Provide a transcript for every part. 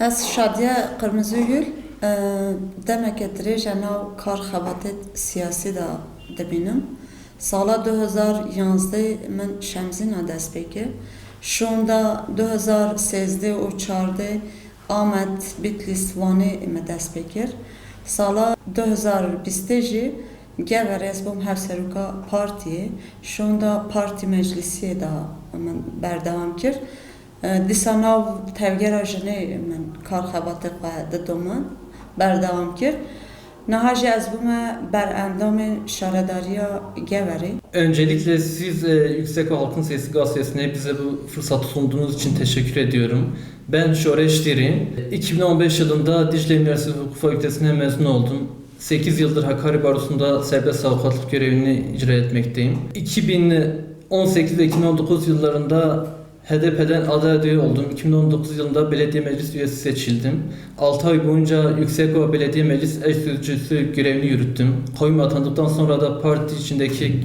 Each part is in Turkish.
Ez Şadiye Kırmızıgül e, demek ki dirêja nav kar xebatê siyasî da dibînim. Sala 2011 min Şemzîna dest pê kir. Şonda 2013 û 14 Amet Bitlis Vanê me dest pê kir. Sala 2020 jî gever ez bûm hevserûka partiyê. Şonda da min berdewam kir. Min kar xebatê xwe didomin berdewam kir. Niha jî ez bûme berendamê şaredariya geverê. Öncelikle siz e, Yüksek Halkın Sesi gazetesine bize bu fırsatı sunduğunuz için teşekkür ediyorum. Ben Şoreş Diri. 2015 yılında Dicle Üniversitesi Hukuk Fakültesi'ne mezun oldum. 8 yıldır Hakkari Barosu'nda serbest avukatlık görevini icra etmekteyim. 2018 ve 2019 yıllarında HDP'den aday adayı oldum. 2019 yılında belediye meclis üyesi seçildim. 6 ay boyunca Yüksekova Belediye Meclis eş sözcüsü görevini yürüttüm. Kayyum atandıktan sonra da parti içindeki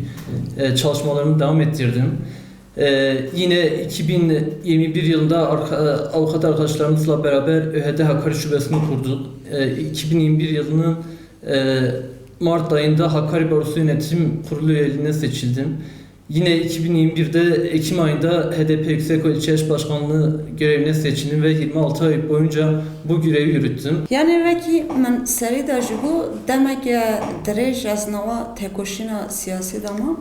e, çalışmalarımı devam ettirdim. E, yine 2021 yılında arka, e, avukat arkadaşlarımızla beraber ÖHD Hakkari Şubesini kurduk. E, 2021 yılının e, Mart ayında Hakkari Barosu Yönetim Kurulu üyeliğine seçildim. Yine 2021'de Ekim ayında HDP Yüksek İlçe Başkanlığı görevine seçildim ve 26 ay boyunca bu görevi yürüttüm. Yani serî de ji bo demek ki dirêj ez nava tekoşîna siyasî dama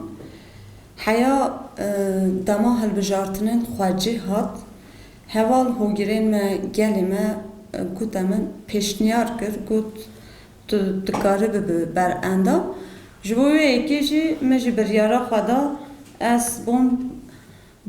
heya e, dema hilbijartinên xwecî hat heval hogirên me gelê me e, pêşniyar kir got tu dikarî bibe berendam ji bo wê yekê jî me ji ez bûm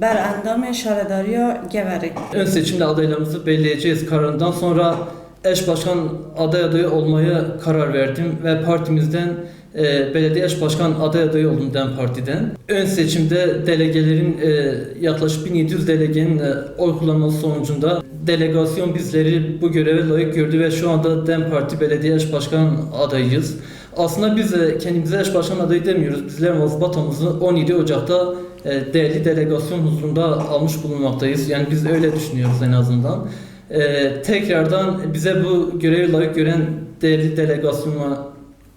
berendamê şaredariya geverê Ön seçimde adaylarımızı belirleyeceğiz kararından sonra eş başkan aday adayı olmaya karar verdim ve partimizden e, belediye eş başkan aday adayı oldum DEM Parti'den. Ön seçimde delegelerin e, yaklaşık 1700 delegenin e, oy kullanması sonucunda delegasyon bizleri bu göreve layık gördü ve şu anda DEM Parti belediye eş başkan adayıyız. Aslında biz e, kendimize eş başkan adayı demiyoruz. Bizler mazbatamızı 17 Ocak'ta e, değerli delegasyon huzurunda almış bulunmaktayız. Yani biz öyle düşünüyoruz en azından. E, tekrardan bize bu görevi layık gören değerli delegasyona,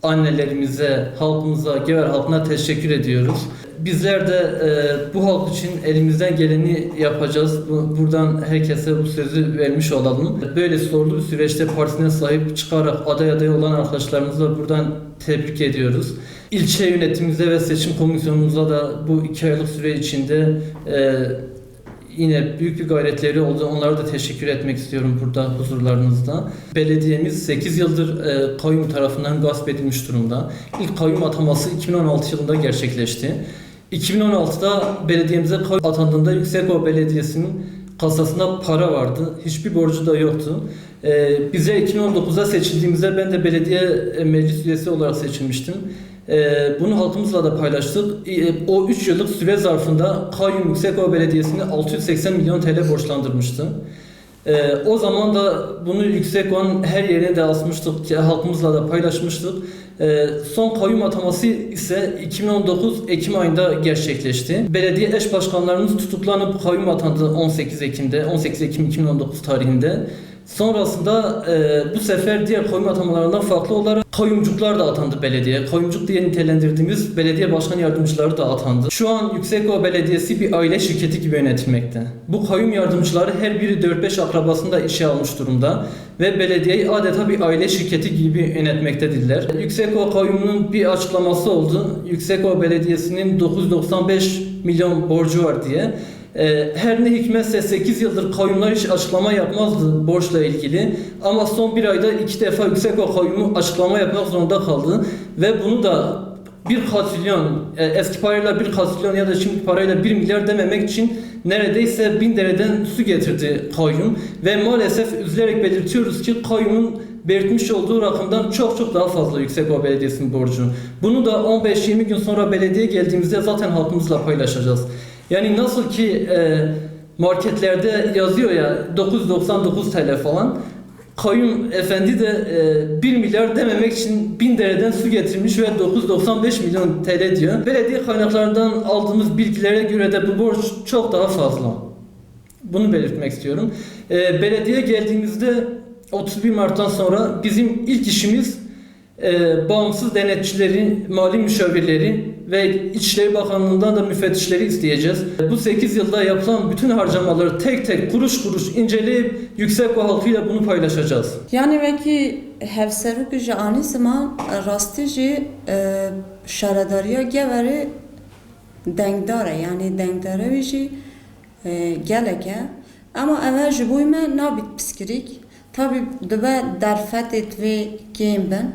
annelerimize, halkımıza, Gever halkına teşekkür ediyoruz. Bizler de e, bu halk için elimizden geleni yapacağız. Bu- Buradan herkese bu sözü vermiş olalım. Böyle zorlu bir süreçte partisine sahip çıkarak aday aday olan arkadaşlarımızı da buradan tebrik ediyoruz. İlçe yönetimimize ve seçim komisyonumuza da bu iki aylık süre içinde e, yine büyük bir gayretleri oldu. Onlara da teşekkür etmek istiyorum burada huzurlarınızda. Belediyemiz 8 yıldır e, kayyum tarafından gasp edilmiş durumda. İlk kayyum ataması 2016 yılında gerçekleşti. 2016'da belediyemize kayyum atandığında Yüksekova Belediyesi'nin kasasında para vardı. Hiçbir borcu da yoktu. E, bize 2019'da seçildiğimizde ben de belediye meclis üyesi olarak seçilmiştim. Ee, bunu halkımızla da paylaştık. Ee, O 3 yıllık süre zarfında Kayyum Yüksekova Belediyesi'ni 680 milyon TL borçlandırmıştı. Ee, o zaman da bunu Yüksekova'nın her yerine de asmıştık, halkımızla da paylaşmıştık. Ee, son kayyum ataması ise 2019 Ekim ayında gerçekleşti. Belediye eş başkanlarımız tutuklanıp kayyum atandı 18 Ekim'de, 18 Ekim 2019 tarihinde. Sonrasında e, bu sefer diğer kayyum atamalarından farklı olarak kayyumcuklar da atandı belediye. Kayyumcuk diye nitelendirdiğimiz belediye başkan yardımcıları da atandı. Şu an Yüksekova Belediyesi bir aile şirketi gibi yönetilmekte. Bu kayyum yardımcıları her biri 4-5 akrabasını da işe almış durumda ve belediyeyi adeta bir aile şirketi gibi yönetmektedirler. Yüksekova kayyumunun bir açıklaması oldu. Yüksekova Belediyesi'nin 995 milyon borcu var diye. Ee, her ne hikmetse 8 yıldır kayyumlar hiç açıklama yapmazdı borçla ilgili. Ama son bir ayda iki defa Yüksekova kayyumu açıklama yapmak zorunda kaldı. Ve bunu da bir katrilyon, e, eski parayla bir katrilyon ya da şimdi parayla bir milyar dememek için neredeyse bin dereden su getirdi kayyum. Ve maalesef üzülerek belirtiyoruz ki kayyumun belirtmiş olduğu rakamdan çok çok daha fazla Yüksekova Belediyesi'nin borcu. Bunu da 15-20 gün sonra belediye geldiğimizde zaten halkımızla paylaşacağız. Yani nasıl ki e, marketlerde yazıyor ya 999 TL falan. Kayyum efendi de e, 1 milyar dememek için 1000 dereden su getirmiş ve 995 milyon TL diyor. Belediye kaynaklarından aldığımız bilgilere göre de bu borç çok daha fazla. Bunu belirtmek istiyorum. E, belediye geldiğimizde 31 Mart'tan sonra bizim ilk işimiz e, bağımsız denetçileri, mali müşavirleri ve İçişleri Bakanlığı'ndan da müfettişleri isteyeceğiz. Bu 8 yılda yapılan bütün harcamaları tek tek kuruş kuruş inceleyip yüksek ve halkıyla bunu paylaşacağız. Yani veki hevseruk ji ani zaman rastî jî e, şaredariya gevere dengdare yani dengdare jî e, gelek e ama ev ji bo me nabit piskirik tabi dibe derfetê vê kêm bin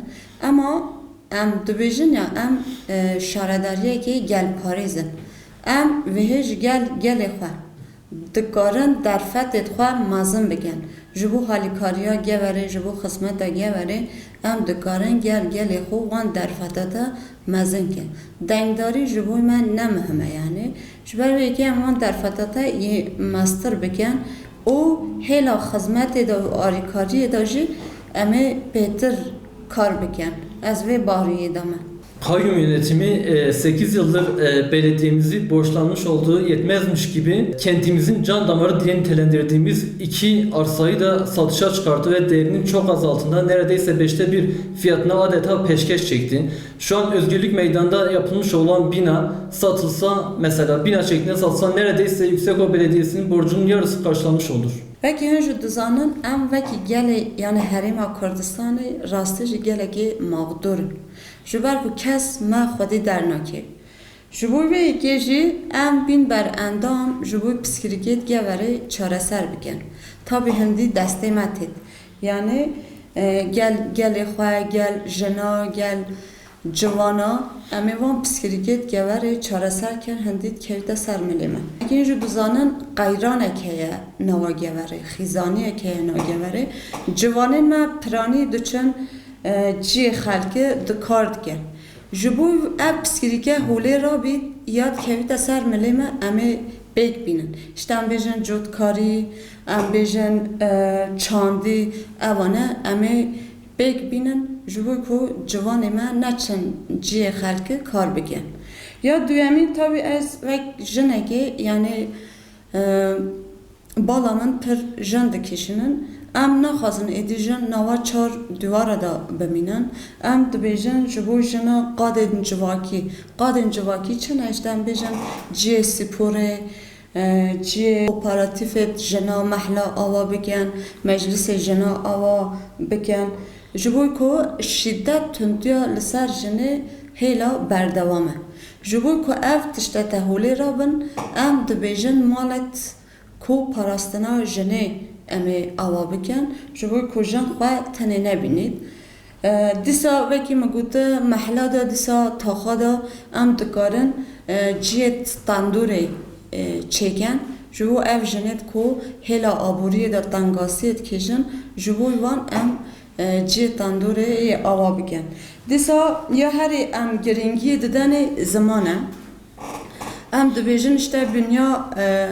ama em dibêjin ya em e, şaredariyekê gelparêzin em vêhê ji gel gelê xwe. Dikarin derfetê xwe mezin bikin. Ji bo halîkariya geverê ji bo xizmeta geverê em dikarin gel gelê xwe wan derfete de mezin kin dengdarî ji bo me ne mihim e yani. Ji ber vê yekê em wan derfete te yê mestir bikin. Û hêla xizmetê de û alîkariyê de ez vê bariyê de me Kayyum yönetimi 8 yıldır e, belediyemizi borçlanmış olduğu yetmezmiş gibi kentimizin can damarı diye nitelendirdiğimiz iki arsayı da satışa çıkarttı ve değerinin çok az altında neredeyse beşte bir fiyatına adeta peşkeş çekti. Şu an Özgürlük Meydanı'nda yapılmış olan bina satılsa mesela bina şeklinde satılsa neredeyse Yüksekova Belediyesi'nin borcunun yarısı karşılanmış olur. Vekî hin ji dizanin em vekî gelê yani Herêma Kurdistanê rastî ji gelekê mavdurin. Ji ku kes me xwedî dernakê. Ji bo yekê jî em bîn ber endam ji bo piskirikê geverê çareser bikin. Tabî hindî destê me têt. Yani e, gel gelê xwe gel jina gel civana em ê van piskirikê geverê çareser kin hindî kevte ser milê me. Yekîn ji dizanin qeyranek heye nava geverê, xîzaniyek heye nava geverê. Civanên me piranî diçin bît ya kevite ser milê me em ê pêk bînin. İşte em bêjin cotkarî, em bêjin e, çandî, evan e em ê pêk bînin ji bo ku civanê me neçin ciyê xelkê kar bikin. Ya duyemîn tabii ez vek jinekê yani e, bala min pir jin dikişinin em naxwazin êdî jin nava çar dîwara da bimînin em dibêjin ji bo jina qadên civakî. Qadên civakî çi ne işte em bêjin? Ciyê sporê e, ciyê operatifê jina mehla ava bikin meclisê jina ava bikin ji bo ku şiddet tundiya li ser jinê hêla berdewam e. Ji bo ku ev tişte te holê ra bin em dibêjin malet ku parastina jinê em ê ava bikin ji bo ku jin xwe tenê nebînît E, dîsa vekî me gote mehla da dîsa taxa da em dikarin e, ciyê tendûrê e, çêkin ji bo ev jinê ku hêla aboriyê da tengasiyê dikêjin ji bo wan em e, ciyê tendûrê yê ava bikin dîsa ya herê em giringiyê didenê ziman e em dibêjin işte dünya e,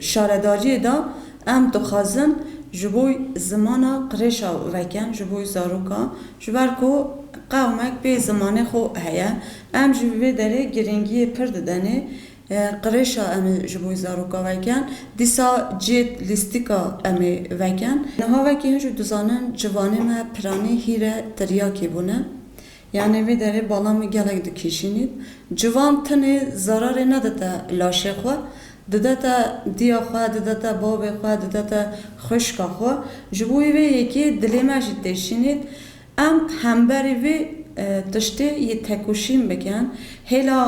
şaredariyê da em dixwazin ji bo zimana qirêşa vekin ji bo zaroka ji ber ku qewmek bê zimanê xwe heye. Em ji vê derê giringiyê pir didenê e, qirêşa em ji bo zaroka vekin dîsa cêt lîstika em ê vekin niha vekî hin jî dizanin civanê me piranî hîre tiryakê bûne. Yani vê derê bala min gelek dikişînît civan tenê zararê nedite laşê xwe didete diya xwe didete bavê xwe didete xwişka xwe ji bo vê yekê dilê me jî teşînît em hemberî vê e, tiştê yê tekoşîn bikin hêla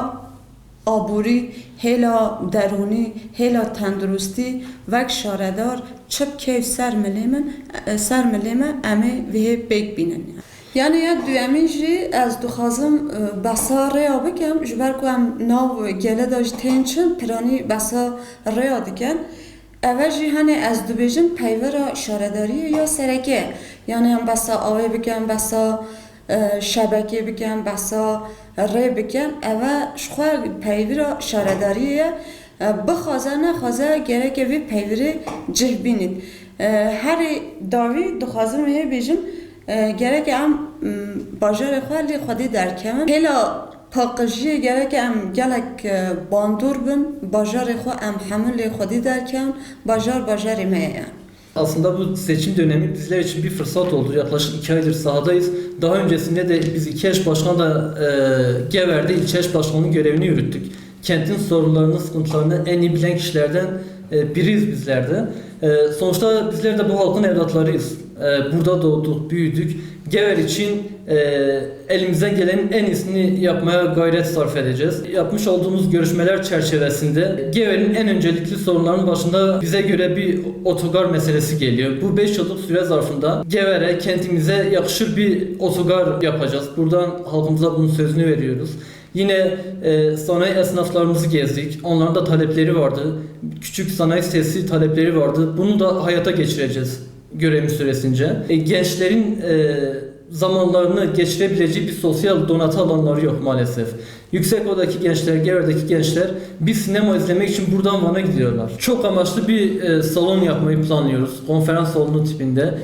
aborî hêla derûnî hêla tendurustî vek şaredar çip kêv ser milê min e, ser milê me em ê vê pêk bînin yani ya duyemîn jî ez dixwazim e, besa rêya bikim ji ber ku em nav gele da ji tên çin piranî besa rêya dikin ev jî henê ez dibêjim peyvera şaredariyê ya serekê. Yani em besa avê bikin besa e, şebekê bikin besa rê bikin ev ji xwe peyvira şaredariyê ye e, bixwaze nexwaze gereke vê peyvirê cih bînît Bajarê xwe lê xwedê derkevin hêla paqijiyê gerek em gelek e, bandur bin bajarê xwe em hemilê xwedî derken bajar bajarê me ye. Aslında bu seçim dönemi bizler için bir fırsat oldu. Yaklaşık iki aydır sahadayız. Daha öncesinde de biz iki eş başkan da e, Gever'de ilçe eş başkanlığı görevini yürüttük. Kentin sorunlarını, sıkıntılarını en iyi bilen kişilerden e, biriyiz bizler. E, sonuçta bizler de bu halkın evlatlarıyız. E, burada doğduk, büyüdük. Gever için e, elimizden gelenin en iyisini yapmaya gayret sarf edeceğiz. Yapmış olduğumuz görüşmeler çerçevesinde Gever'in en öncelikli sorunlarının başında bize göre bir otogar meselesi geliyor. Bu 5 yıllık süre zarfında Gever'e, kentimize yakışır bir otogar yapacağız. Buradan halkımıza bunun sözünü veriyoruz. Yine e, sanayi esnaflarımızı gezdik. Onların da talepleri vardı. Küçük sanayi tesisi talepleri vardı. Bunu da hayata geçireceğiz görevimiz süresince. E, gençlerin e, zamanlarını geçirebileceği bir sosyal donatı alanları yok maalesef. Yüksekova'daki gençler, Gever'deki gençler bir sinema izlemek için buradan Van'a gidiyorlar. Çok amaçlı bir e, salon yapmayı planlıyoruz. Konferans salonu tipinde.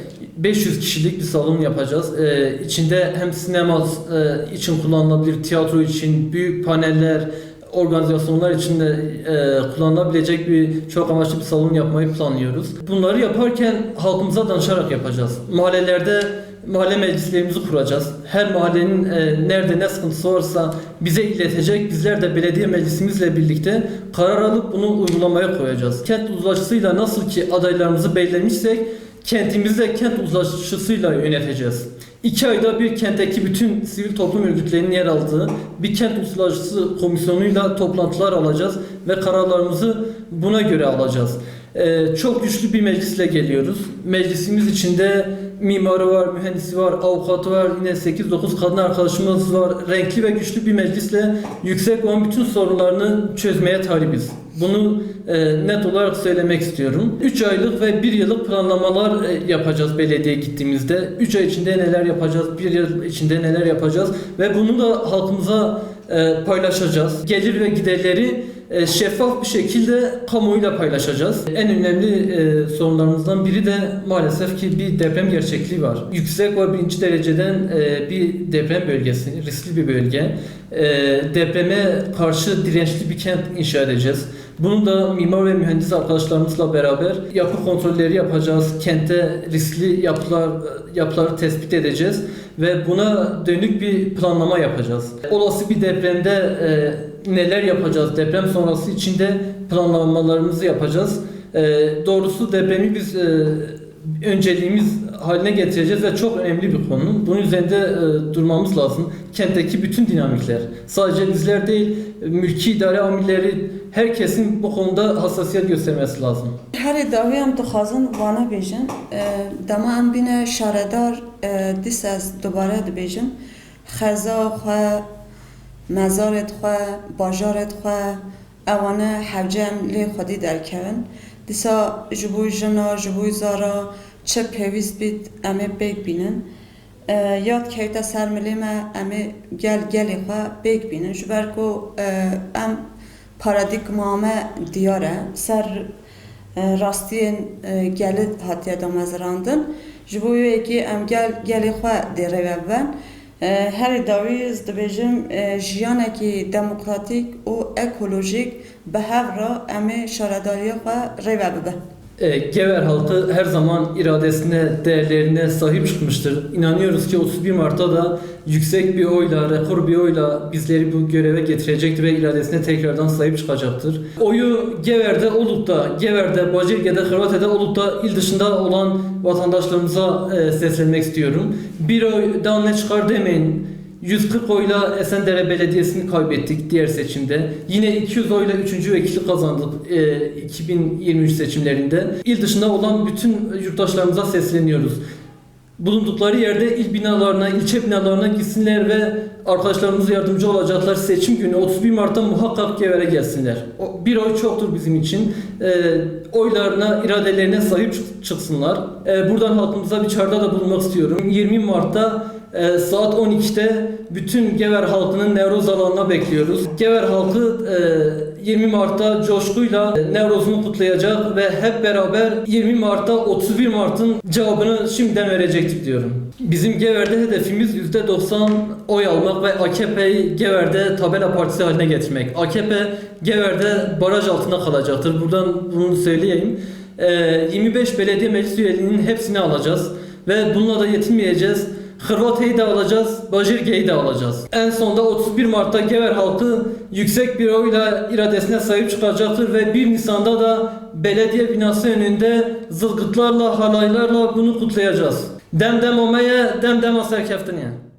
500 kişilik bir salon yapacağız. Ee, içinde hem sinema e, için kullanılabilir, tiyatro için, büyük paneller, organizasyonlar için de e, kullanılabilecek bir çok amaçlı bir salon yapmayı planlıyoruz. Bunları yaparken halkımıza danışarak yapacağız. Mahallelerde mahalle meclislerimizi kuracağız. Her mahallenin e, nerede ne sıkıntısı varsa bize iletecek. Bizler de belediye meclisimizle birlikte karar alıp bunu uygulamaya koyacağız. Kent uzlaşısıyla nasıl ki adaylarımızı belirlemişsek kentimizi de kent uzlaşısıyla yöneteceğiz. İki ayda bir kentteki bütün sivil toplum örgütlerinin yer aldığı bir kent uzlaşısı komisyonuyla toplantılar alacağız ve kararlarımızı buna göre alacağız. Ee, çok güçlü bir meclisle geliyoruz. Meclisimiz içinde mimarı var, mühendisi var, avukatı var, yine 8-9 kadın arkadaşımız var. Renkli ve güçlü bir meclisle yüksek olan bütün sorunlarını çözmeye talibiz. Bunu e, net olarak söylemek istiyorum. 3 aylık ve 1 yıllık planlamalar e, yapacağız belediye gittiğimizde. 3 ay içinde neler yapacağız, 1 yıl içinde neler yapacağız ve bunu da halkımıza e, paylaşacağız. Gelir ve giderleri e, şeffaf bir şekilde kamuoyuyla paylaşacağız. En önemli e, sorunlarımızdan biri de maalesef ki bir deprem gerçekliği var. Yüksek ve birinci dereceden e, bir deprem bölgesi, riskli bir bölge. E, depreme karşı dirençli bir kent inşa edeceğiz. Bunu da mimar ve mühendis arkadaşlarımızla beraber yapı kontrolleri yapacağız. Kente riskli yapılar yapıları tespit edeceğiz ve buna dönük bir planlama yapacağız. Olası bir depremde e, neler yapacağız? Deprem sonrası içinde planlamalarımızı yapacağız. E, doğrusu depremi biz e, önceliğimiz haline getireceğiz ve çok önemli bir konu. Bunun üzerinde e, durmamız lazım. Kentteki bütün dinamikler, sadece bizler değil, mülki idare amirleri, herkesin bu konuda hassasiyet göstermesi lazım. Herê dawî em dixwazin vana bêjin, e, dema em bîne şaredar e, dîs ez dubare dibêjim xeza xwe, mezarê xwe, bajarê xwe, ewane hevce em lê xwedî derkevin. Dîsa ji bo jina, ji bo zara çi pêwîst bît em ê pêk bînin. Yad kevte ser milê me gel gelê xwe pêk bînin ji ber ku em paradigma me diyar e ser rastiyên e, gelê hatiye damezrandin. Ji bo wê em gel gelê xwe dê rêve هەر داویز جیانه کی دموکراتیک و اکولوژیک به هر را امی شرداری و ڕێوە بده. E, Gever halkı her zaman iradesine, değerlerine sahip çıkmıştır. İnanıyoruz ki 31 Mart'ta da yüksek bir oyla, rekor bir oyla bizleri bu göreve getirecektir ve iradesine tekrardan sahip çıkacaktır. Oyu Gever'de olup da, Gever'de, Bacirge'de, Hırvatiye'de olup da il dışında olan vatandaşlarımıza e, seslenmek istiyorum. Bir oydan ne çıkar demeyin. 140 oyla Esendere Belediyesi'ni kaybettik diğer seçimde. Yine 200 oyla 3. vekili kazandık e, 2023 seçimlerinde. İl dışında olan bütün yurttaşlarımıza sesleniyoruz. Bulundukları yerde il binalarına, ilçe binalarına gitsinler ve arkadaşlarımız yardımcı olacaklar. Seçim günü 31 Mart'ta muhakkak Gever'e gelsinler. O, bir oy çoktur bizim için. E, oylarına, iradelerine sahip çık- çıksınlar. E, buradan halkımıza bir çağrıda da bulunmak istiyorum. 20 Mart'ta e, saat 12'de bütün Gever halkının Nevroz alanına bekliyoruz. Gever halkı e, 20 Mart'ta coşkuyla e, Nevroz'unu kutlayacak ve hep beraber 20 Mart'ta 31 Mart'ın cevabını şimdiden verecektik diyorum. Bizim Gever'de hedefimiz %90 oy almak ve AKP'yi Gever'de tabela partisi haline getirmek. AKP Gever'de baraj altında kalacaktır. Buradan bunu söyleyeyim. Ee, 25 belediye meclis üyeliğinin hepsini alacağız ve bununla da yetinmeyeceğiz. Hırvata'yı da alacağız, Bajirge'yi de alacağız. En sonunda 31 Mart'ta Gever halkı yüksek bir oyla iradesine sahip çıkacaktır ve 1 Nisan'da da belediye binası önünde zılgıtlarla, halaylarla bunu kutlayacağız. Dem dem omeye, dem dem aser keftiniye.